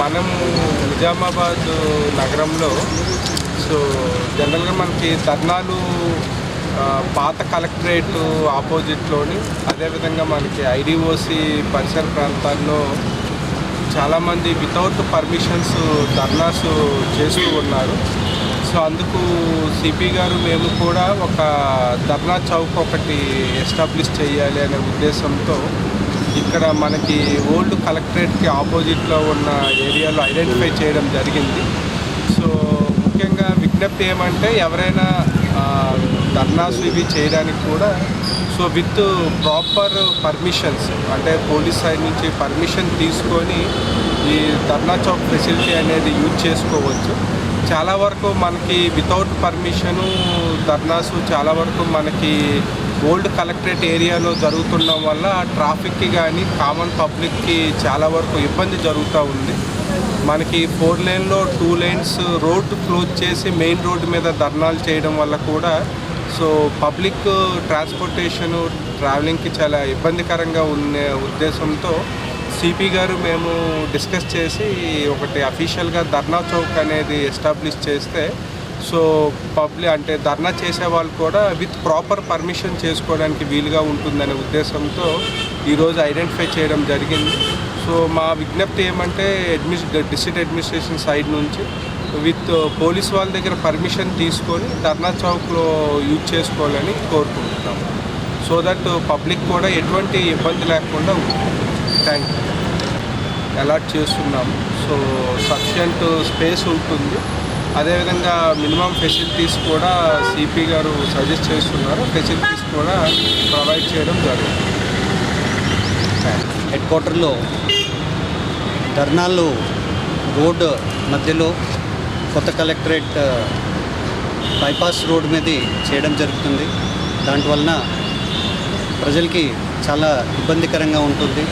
మనం నిజామాబాద్ నగరంలో సో జనరల్గా మనకి ధర్నాలు పాత కలెక్టరేట్ ఆపోజిట్లోని అదేవిధంగా మనకి ఐడిఓసి పరిసర ప్రాంతాల్లో చాలామంది వితౌట్ పర్మిషన్స్ ధర్నాస్ చేస్తూ ఉన్నారు. సో అందుకు సిపి గారు మేము కూడా ఒక ధర్నా చౌక్ ఒకటి ఎస్టాబ్లిష్ చేయాలి అనే ఉద్దేశంతో ఇక్కడ మనకి ఓల్డ్ కలెక్టరేట్కి ఆపోజిట్లో ఉన్న ఏరియాలో ఐడెంటిఫై చేయడం జరిగింది. సో ముఖ్యంగా విజ్ఞప్తి ఏమంటే ఎవరైనా ధర్నాస్ ఇవి చేయడానికి కూడా సో విత్ ప్రాపర్ పర్మిషన్స్ అంటే పోలీస్ సైడ్ నుంచి పర్మిషన్ తీసుకొని ఈ ధర్నా చౌక్ ఫెసిలిటీ అనేది యూజ్ చేసుకోవచ్చు. చాలా వరకు మనకి వితౌట్ పర్మిషను ధర్నాసు చాలా వరకు మనకి ఓల్డ్ కలెక్టరేట్ ఏరియాలో జరుగుతుండడం వల్ల ట్రాఫిక్కి కానీ కామన్ పబ్లిక్కి చాలా వరకు ఇబ్బంది జరుగుతూ ఉంది. మనకి ఫోర్ లేన్లో టూ లేన్స్ రోడ్డు క్లోజ్ చేసి మెయిన్ రోడ్డు మీద ధర్నాలు చేయడం వల్ల కూడా సో పబ్లిక్ ట్రాన్స్పోర్టేషను ట్రావెలింగ్కి చాలా ఇబ్బందికరంగా ఉన్న ఉద్దేశంతో సిపి గారు మేము డిస్కస్ చేసి ఒకటి అఫీషియల్గా ధర్నా చౌక్ అనేది ఎస్టాబ్లిష్ చేస్తే సో పబ్లిక్ అంటే ధర్నా చేసే వాళ్ళు కూడా విత్ ప్రాపర్ పర్మిషన్ చేసుకోవడానికి వీలుగా ఉంటుందనే ఉద్దేశంతో ఈరోజు ఐడెంటిఫై చేయడం జరిగింది. సో మా విజ్ఞప్తి ఏమంటే అడ్మిస్ డిస్ట్రిక్ట్ అడ్మినిస్ట్రేషన్ సైడ్ నుంచి విత్ పోలీస్ వాళ్ళ దగ్గర పర్మిషన్ తీసుకొని ధర్నా చౌక్లో యూజ్ చేసుకోవాలని కోరుకుంటున్నాం. సో దట్ పబ్లిక్ కూడా ఎటువంటి ఇబ్బంది లేకుండా ఉంటుంది థ్యాంక్ యూ అలాట్ చేస్తున్నాము. సో సఫిషియంట్ స్పేస్ ఉంటుంది. అదేవిధంగా మినిమం ఫెసిలిటీస్ కూడా సిపి గారు సజెస్ట్ చేస్తున్నారు. ఫెసిలిటీస్ కూడా ప్రొవైడ్ చేయడం జరుగుతుంది హెడ్ క్వార్టర్లో ధర్నాలు రోడ్ మధ్యలో కొత్త కలెక్టరేట్ బైపాస్ రోడ్ మీద చేయడం జరుగుతుంది. దాంట్ వలన ప్రజలకి చాలా ఇబ్బందికరంగా ఉంటుంది.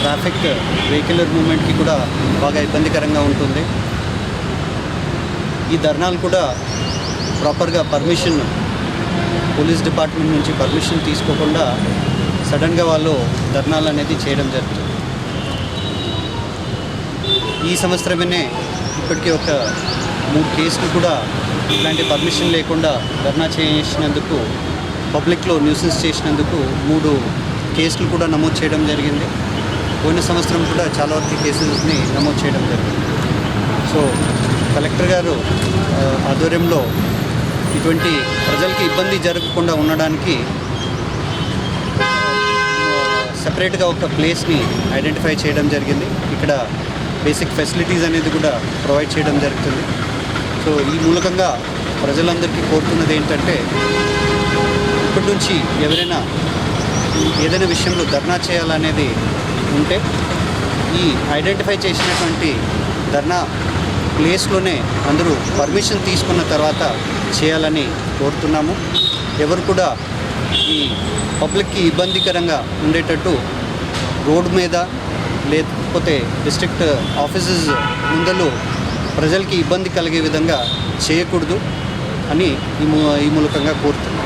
ట్రాఫిక్ వెహికల్ మూమెంట్కి కూడా బాగా ఇబ్బందికరంగా ఉంటుంది. ఈ ధర్నాలు కూడా ప్రాపర్గా పర్మిషన్ పోలీస్ డిపార్ట్మెంట్ నుంచి పర్మిషన్ తీసుకోకుండా సడన్గా వాళ్ళు ధర్నాలు అనేది చేయడం జరుగుతుంది. ఈ సంవత్సరమే ఇప్పటికీ ఒక మూడు కేసులు కూడా ఇలాంటి పర్మిషన్ లేకుండా ధర్నా చేసినందుకు పబ్లిక్లో న్యూసెన్స్ చేసినందుకు మూడు కేసులు కూడా నమోదు చేయడం జరిగింది. పోయిన సంవత్సరం కూడా చాలా వరకు కేసెస్ని నమోదు చేయడం జరిగింది. సో కలెక్టర్ గారు ఆధ్వర్యంలో ఇటువంటి ప్రజలకి ఇబ్బంది జరగకుండా ఉండడానికి సపరేట్గా ఒక ప్లేస్ని ఐడెంటిఫై చేయడం జరిగింది. ఇక్కడ బేసిక్ ఫెసిలిటీస్ అనేది కూడా ప్రొవైడ్ చేయడం జరుగుతుంది. సో ఈ మూలకంగా ప్రజలందరికీ కోరుతున్నది ఏంటంటే ఇప్పటి నుంచి ఎవరైనా ఏదైనా విషయంలో ధర్నా చేయాలనేది ఉంటే ఈ ఐడెంటిఫై చేసినటువంటి ధర్నా ప్లేస్లోనే అందరూ పర్మిషన్ తీసుకున్న తర్వాత చేయాలని కోరుతున్నాము. ఎవరు కూడా ఈ పబ్లిక్కి ఇబ్బందికరంగా ఉండేటట్టు రోడ్ మీద లేకపోతే డిస్ట్రిక్ట్ ఆఫీసెస్ ముందలు ప్రజలకి ఇబ్బంది కలిగే విధంగా చేయకూడదు అని ఈ మూ ఈ మూలకంగా కోరుతున్నాం.